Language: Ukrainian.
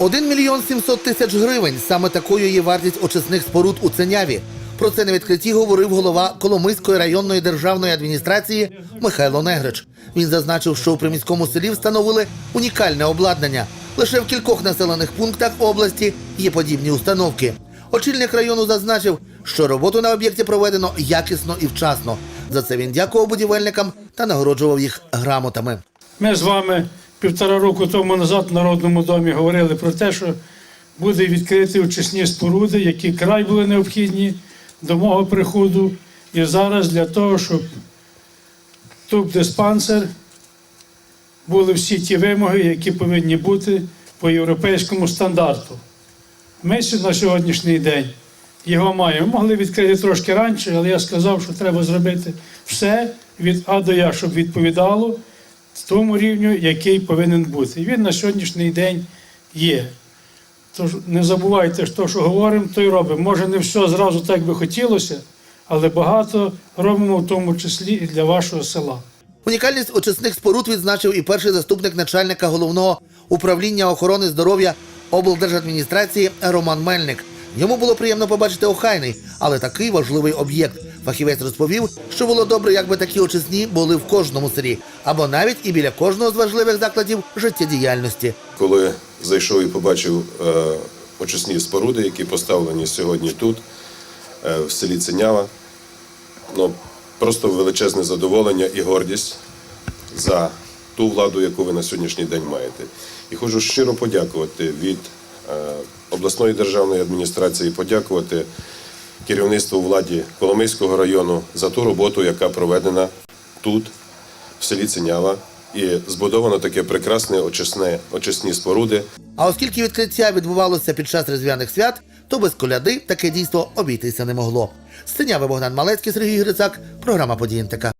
1 мільйон 700 тисяч гривень. Саме такою є вартість очисних споруд у Ценяві. Про це на відкритті говорив голова Коломийської районної державної адміністрації Михайло Негрич. Він зазначив, що у приміському селі встановили унікальне обладнання. Лише в кількох населених пунктах області є подібні установки. Очільник району зазначив, що роботу на об'єкті проведено якісно і вчасно. За це він дякував будівельникам та нагороджував їх грамотами. Ми з вами півтора року тому назад в Народному домі говорили про те, що буде відкриті очисні споруди, які край були необхідні до мого приходу. І зараз для того, щоб тут диспансер були всі ті вимоги, які повинні бути по європейському стандарту. Ми на сьогоднішній день його маємо. Могли відкрити трошки раніше, але я сказав, що треба зробити все від А до Я, щоб відповідало тому рівню, який повинен бути. І він на сьогоднішній день є. Тож не забувайте, що що говоримо, то й робимо. Може, не все зразу так би хотілося, але багато робимо в тому числі і для вашого села. Унікальність очисних споруд відзначив і перший заступник начальника головного управління охорони здоров'я облдержадміністрації Роман Мельник. Йому було приємно побачити охайний, але такий важливий об'єкт. Фахівець розповів, що було добре, якби такі очисні були в кожному селі, або навіть і біля кожного з важливих закладів життєдіяльності. Коли зайшов і побачив е, очисні споруди, які поставлені сьогодні тут, е, в селі Ценява, ну, просто величезне задоволення і гордість за ту владу, яку ви на сьогоднішній день маєте. І хочу щиро подякувати від обласної державної адміністрації, подякувати керівництву владі Коломийського району за ту роботу, яка проведена тут, в селі Ценява, і збудовано таке прекрасне очисне, очисні споруди. А оскільки відкриття відбувалося під час різдвяних свят, то без коляди таке дійство обійтися не могло. Синяви Богдан Малецький, Сергій Грицак, програма «Події НТК».